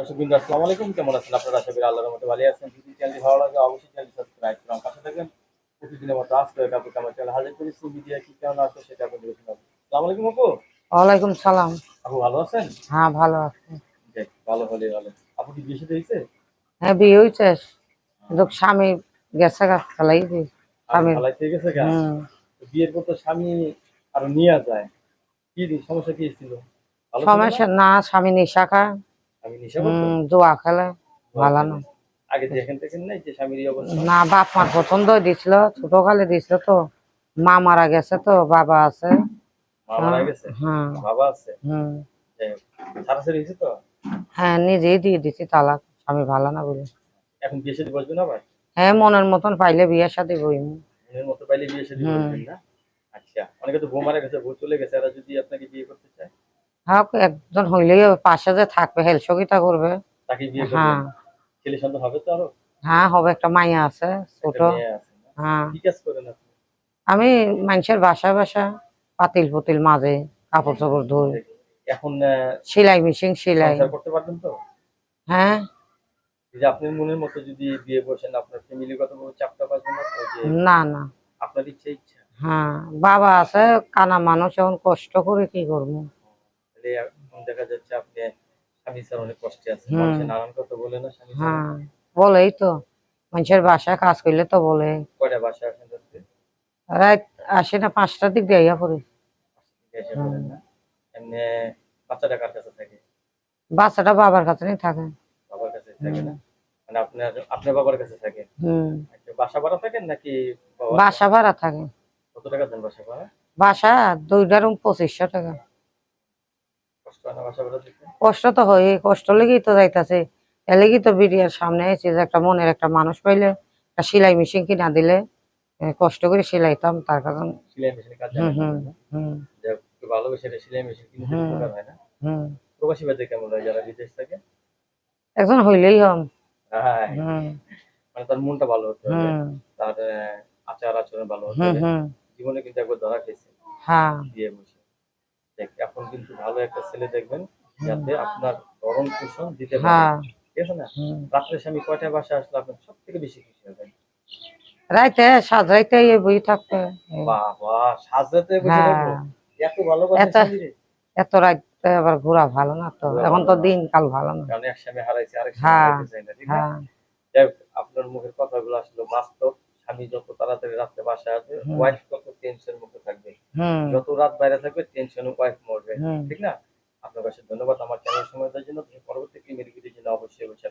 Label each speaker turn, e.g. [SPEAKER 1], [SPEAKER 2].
[SPEAKER 1] দর্শক বিন্দু আসসালামু আলাইকুম। কেমন আছেন আপনারা? আশা করি আল্লাহর মতো ভালো আছেন। যদি চ্যানেলটি ভালো লাগে অবশ্যই চ্যানেলটি সাবস্ক্রাইব করুন পাশে থাকবেন। প্রতিদিনের মতো আমার চ্যানেল হাজির করেছি। মিডিয়া কি কেমন আছে সেটা আপনি আসসালামু আলাইকুম আপু।
[SPEAKER 2] ওয়ালাইকুম সালাম।
[SPEAKER 1] আপু ভালো আছেন?
[SPEAKER 2] হ্যাঁ ভালো আছে।
[SPEAKER 1] ভালো হলে ভালো। আপু কি বেশি হয়েছে?
[SPEAKER 2] হ্যাঁ বিয়ে হয়েছে। স্বামী গেছে দি স্বামী
[SPEAKER 1] গেছে বিয়ের পর তো স্বামী আরও নিয়ে যায়। কি সমস্যা কি ছিল?
[SPEAKER 2] সমস্যা
[SPEAKER 1] না?
[SPEAKER 2] স্বামী নিশা
[SPEAKER 1] করতো
[SPEAKER 2] জুয়া খেলে ভালো না।
[SPEAKER 1] আগে যেখান থেকে নাই যে স্বামীর অবস্থা।
[SPEAKER 2] না বাপ মার পছন্দ দিছিল ছোট কালে দিছিল তো। মা মারা গেছে তো বাবা আছে।
[SPEAKER 1] মা মারা গেছে?
[SPEAKER 2] হ্যাঁ।
[SPEAKER 1] বাবা আছে?
[SPEAKER 2] হুম।
[SPEAKER 1] যাই হয়েছে তো?
[SPEAKER 2] হ্যাঁ নিজেই দিয়ে দিছি তালাক স্বামী ভালো না বলে।
[SPEAKER 1] এখন বিয়ে সাথে বসবে না ভাই
[SPEAKER 2] হ্যাঁ মনের মতন পাইলে বিয়ের সাথে বইম।
[SPEAKER 1] মনের মতো পাইলে বিয়ে। বসবেন না? আচ্ছা অনেকে তো বউ মারা গেছে বউ চলে গেছে এরা যদি আপনাকে বিয়ে করতে চায়?
[SPEAKER 2] হ্যাঁ একজন হইলেই পাশে যে থাকবে হেল সহযোগিতা করবে। হ্যাঁ।
[SPEAKER 1] ছেলে সন্তান হবে তো আরও?
[SPEAKER 2] হ্যাঁ হবে একটা মাইয়া আছে ছোট? হ্যাঁ। আমি মানুষের বাসা বাসা পাতিল পুতিল মাঝে কাপড় চাপড় ধুই।
[SPEAKER 1] এখন
[SPEAKER 2] সেলাই মেশিন সেলাই।
[SPEAKER 1] করতে পারবেন তো?
[SPEAKER 2] হ্যাঁ।
[SPEAKER 1] যে আপনার মনের মতো যদি বিয়ে বসেন আপনার ফ্যামিলিগত ভাবে চাপটা পাবেন না
[SPEAKER 2] না না।
[SPEAKER 1] আপনার ইচ্ছা ইচ্ছা
[SPEAKER 2] হ্যাঁ বাবা আছে কানা মানুষ এখন কষ্ট করে কি করব?
[SPEAKER 1] তাহলে এখন দেখা যাচ্ছে আপনি স্বামী স্যার অনেক কষ্টে আছে নানান কথা বলে না স্বামী
[SPEAKER 2] হ্যাঁ বলেই তো। মানুষের বাসায় কাজ করলে তো বলে।
[SPEAKER 1] কয়টা বাসা আসেন যাচ্ছে
[SPEAKER 2] রাত আসে না পাঁচটার দিক দিয়ে পড়ে।
[SPEAKER 1] এমনি বাচ্চাটা কার কাছে থাকে?
[SPEAKER 2] বাচ্চাটা বাবার কাছে থাকে।
[SPEAKER 1] বাবার কাছে থাকে না? মানে আপনার আপনার বাবার কাছে থাকে?
[SPEAKER 2] হুম।
[SPEAKER 1] বাসা ভাড়া থাকেন নাকি
[SPEAKER 2] বাসা ভাড়া থাকে।
[SPEAKER 1] কত টাকা দেন বাসা ভাড়া?
[SPEAKER 2] বাসা দুইটা রুম পঁচিশশো টাকা।
[SPEAKER 1] কষ্ট
[SPEAKER 2] তো হয় কষ্ট লেগেই তো যাইতাছে। এ লেগেই তো বিরিয়ার সামনে এসে যে একটা মনের একটা মানুষ পাইলে একটা সেলাই মেশিন কিনা দিলে কষ্ট করে সেলাইতাম তার কারণ
[SPEAKER 1] সেলাই মেশিনের কাজ
[SPEAKER 2] হুম হুম
[SPEAKER 1] না?
[SPEAKER 2] হুম
[SPEAKER 1] যে একটু ভালোবেসে সেলাই মেশিন কিনতে হয় না?
[SPEAKER 2] হুম।
[SPEAKER 1] প্রবাসী বাদে কেমন হয় যারা বিদেশ থাকে?
[SPEAKER 2] একজন হইলেই হম।
[SPEAKER 1] হ্যাঁ। মানে তার মনটা ভালো হতে হবে তার আচার আচরণ ভালো হতে হবে। জীবনে কিন্তু একবার ধরা খেয়েছে।
[SPEAKER 2] হ্যাঁ।
[SPEAKER 1] বসে। এখন কিন্তু ভালো একটা ছেলে দেখবেন যাতে আপনার গরম পোষণ দিতে পারে।
[SPEAKER 2] হ্যাঁ।
[SPEAKER 1] ঠিক আছে না? রাত্রে স্বামী কয়টায় বাসা আসলে আপনার সব থেকে বেশি খুশি হবেন?
[SPEAKER 2] রাইতে এই বই
[SPEAKER 1] বসে
[SPEAKER 2] হ্যাঁ।
[SPEAKER 1] থাকব। এত ভালো কথা
[SPEAKER 2] এত-
[SPEAKER 1] স্বামীরে।
[SPEAKER 2] রাইতে আবার ঘোরা ভালো না তো? এখন তো
[SPEAKER 1] ভালো না।
[SPEAKER 2] দিনকাল ভালো না।
[SPEAKER 1] কারণ এক স্বামী হারাইছে আরেক স্বামী
[SPEAKER 2] হ্যাঁ,
[SPEAKER 1] না ঠিক না? যাই হোক, আপনার মুখের কথাগুলো আসলে বাস্তব। স্বামী যত তাড়াতাড়ি রাত্রে বাসায় আসবে ওয়াইফ টেনশন মুক্ত থাকবে যত রাত বাইরে থাকবে টেনশন কয়েক মরবে।
[SPEAKER 2] হুম
[SPEAKER 1] ঠিক না? আপনার কাছে ধন্যবাদ। আমার চ্যানেল সময় দেওয়ার জন্য। পরবর্তী ভিডিওর জন্য অবশ্যই অবশ্যই